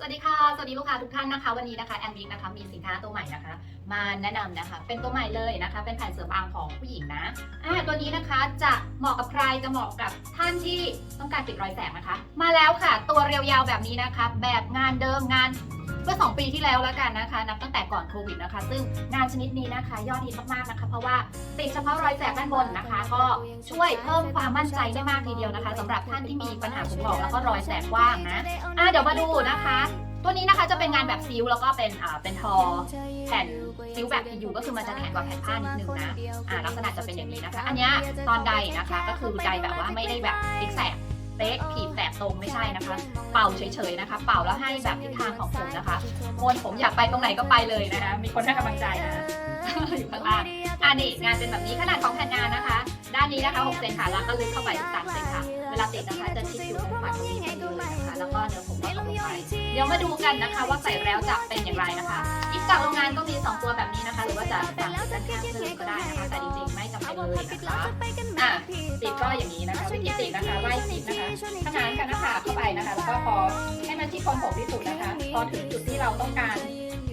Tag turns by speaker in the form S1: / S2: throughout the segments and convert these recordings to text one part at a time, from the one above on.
S1: สวัสดีค่ะ สวัสดีลูกค้าทุกท่านนะคะ วันนี้นะคะแอนวิกนะคะมีสินค้าตัวใหม่นะคะ มาแนะนำนะคะ เป็นตัวใหม่เลยนะคะ เป็นแผ่นเสริมอางของผู้หญิงนะอ่าตัวนี้นะคะจะเหมาะกับใครจะเหมาะกับท่านที่ต้องการปิดรอยแสงนะคะ มาแล้วค่ะ ตัวเรียวยาวแบบนี้นะคะ แบบงานเดิมงาน มื่อ 2 ปีที่แล้วแล้วกันนะคะ นับตั้งแต่ก่อนโควิดนะคะ ซึ่งงานชนิดนี้นะคะ ยอดฮิตมากๆนะคะ เพราะว่าติดเฉพาะรอยแสงด้านบนนะคะ ก็ช่วยเพิ่มความมั่นใจได้มากทีเดียวนะคะสำหรับท่านที่มีปัญหาผมบอกแล้วก็รอยแสงกว้างนะอะเดี๋ยวมาดูนะคะ ตัวนี้นะคะจะเป็นงานแบบซิลแล้วก็เป็นอ่าเป็นทอแผ่นซิลแบบ PU ก็คือมันจะแข็งกว่าแผ่นผ้านิดนึงนะอ่าลักษณะจะเป็นอย่างนี้นะคะ อันนี้ตอนใดนะคะก็คือใดแบบว่าไม่ได้แบบติ๊กแสก เป๊กขีดแสกตรงไม่ใช่นะคะ เป่าเฉยๆนะคะ เป่าแล้วให้แบบทิศทางของผมนะคะคนผมอยากไปตรงไหนก็ไปเลยนะคะ มีคนให้กำลังใจนะอยู่ข้างล่างอ่านี่งานเป็นแบบนี้ขนาดของแผ่นงานนะคะ ด้านนี้นะคะ6เซนค่ะแล้วก็ลึกเข้าไป3เซนค่ะ เวลาติดนะคะจะชิดอยู่ตรงฝ่าตรงนี้พอดีเลยนะคะแล้วก็เนื้อผมก็ตรงไปเดี๋ยวมาดูกันนะคะว่าใส่แล้วจะเป็นอย่างไรนะคะอิฟจากโรงงานก็มี 2 ตัวแบบนี้นะคะ หรือว่าจะสั่งเป็นด้านข้างเพิ่มก็ได้นะคะแต่จริงๆไม่จำเป็นเลยนะคะอะติดก็อย่างนี้นะคะวิธีติดนะคะไล่ติดนะคะ ขนานกันนะคะเข้าไปนะคะแล้วก็พอให้มันที่โคนผมที่สุดนะคะ พอถึงจุดที่เราต้องการ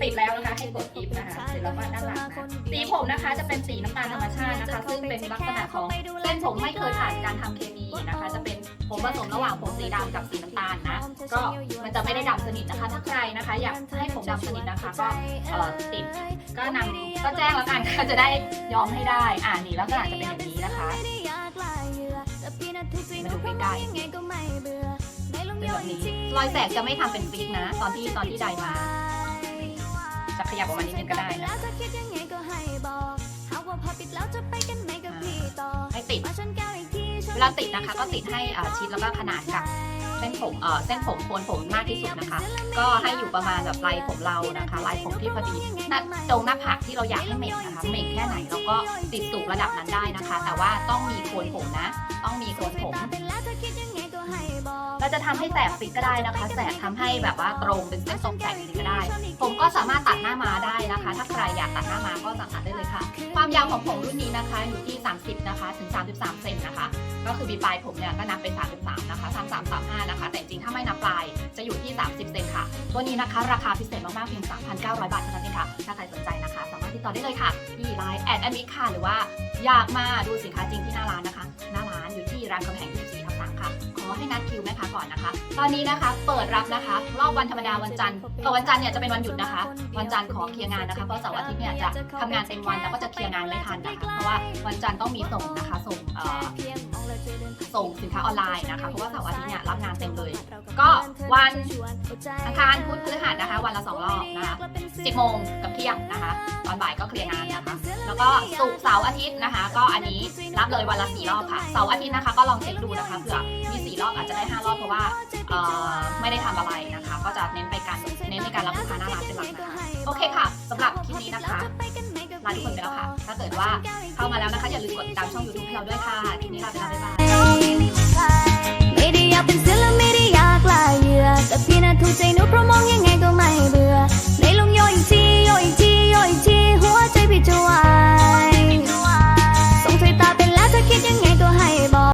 S1: ติดแล้วนะคะให้กดอิฟนะคะเสร็จแล้วก็ด้านหลังนะสีผมนะคะจะเป็นสีน้ำตาลธรรมชาตินะคะ ซึ่งเป็นลักษณะของเส้นผมไม่เคยผ่านการทำเคมีนะคะ จะเป็นผมผสมระหว่างผมสีดำกับสีน้ำตาลนะ ก็มันจะไม่ได้ดำสนิทนะคะ ถ้าใครนะคะ อยากให้ผมดำสนิทนะคะ ก็เอ่อติดก็นำก็แจ้งแล้วกันก็จะได้ยอมให้ได้ อ่านี่ลักษณะจะเป็นอย่างนี้นะคะ มาดูใกล้ๆเป็นแบบนี้รอยแสกจะไม่ทำเป็นฟิกนะ ตอนที่ตอนที่ใดมา จะขยับออกมานิดนึงก็ได้นะ เวลาติดนะคะ ก็ติดให้อ่าชิดแล้วก็ขนาดกับเส้นผมเอ่อเส้นผมโคนผมมากที่สุดนะคะ ก็ให้อยู่ประมาณแบบลายผมเรานะคะลายผมที่พอดีหน้าตรงหน้าผากที่เราอยากให้เหม่งนะคะเหม่งแค่ไหนเราก็ติดสูงระดับนั้นได้นะคะ แต่ว่าต้องมีโคนผมนะ ต้องมีโคนผมเราจะทำให้แสกฟิกก็ได้นะคะแสกทำให้แบบว่าตรงเป็นเส้นตรงแสกฟิกก็ได้ ผมก็สามารถตัดหน้ามาได้นะคะ ถ้าใครอยากตัดหน้ามาก็สามารถได้เลยค่ะ ความยาวของผมรุ่นนี้นะคะอยู่ที่ 30 นะคะ ถึง 33 เซนนะคะ ก็คือมีปลายผมเนี่ยก็นับเป็น 33 นะคะ 33 35 นะคะ แต่จริงถ้าไม่นับปลายจะอยู่ที่ 30 เซนค่ะ ตัวนี้นะคะ ราคาพิเศษมากๆเพียง 3,900 บาทเท่านั้นเองค่ะ ถ้าใครสนใจนะคะ สามารถติดต่อได้เลยค่ะที่ไลน์แอดแอมิค่ะหรือว่าอยากมาดูสินค้าจริงที่หน้าร้านนะคะ หน้าร้านอยู่ที่รามคำแหง ให้นัดคิวแม่ค้าก่อนนะคะ ตอนนี้นะคะเปิดรับนะคะ รอบวันธรรมดาวันจันทร์เออวันจันทร์เนี่ยจะเป็นวันหยุดนะคะ วันจันทร์ขอเคลียร์งานนะคะเพราะเสาร์อาทิตย์เนี่ยจะทำงานเต็มวันแล้วก็จะเคลียร์งานไม่ทันนะคะเพราะว่าวันจันทร์ต้องมีส่งนะคะส่งเอ่อ ส่งสินค้าออนไลน์นะคะ เพราะว่าเสาร์อาทิตย์เนี่ยรับงานเต็มเลย ก็วันอังคารพุธพฤหัสนะคะ วันละสองรอบนะคะ10โมงกับเที่ยงนะคะ ตอนบ่ายก็เคลียร์งานนะคะ แล้วก็ศุกร์เสาร์อาทิตย์นะคะ ก็อันนี้รับเลยวันละสี่รอบค่ะ เสาร์อาทิตย์นะคะ ก็ลองเช็คดูนะคะเผื่อมีสี่รอบอาจจะได้ห้ารอบเพราะว่าเอ่อไม่ได้ทำอะไรนะคะ ก็จะเน้นไปการเน้นในการรับลูกค้าหน้าร้านเป็นหลักนะคะ โอเคค่ะสำหรับคลิปนี้นะคะ ลาทุกคนไปแล้วค่ะ ถ้าเกิดว่าเข้ามาแล้วนะคะ อย่าลืมกดติดตามช่อง YouTube ให้เราด้วยค่ะทีนี้ลาไปแล้วบ๊ายบาย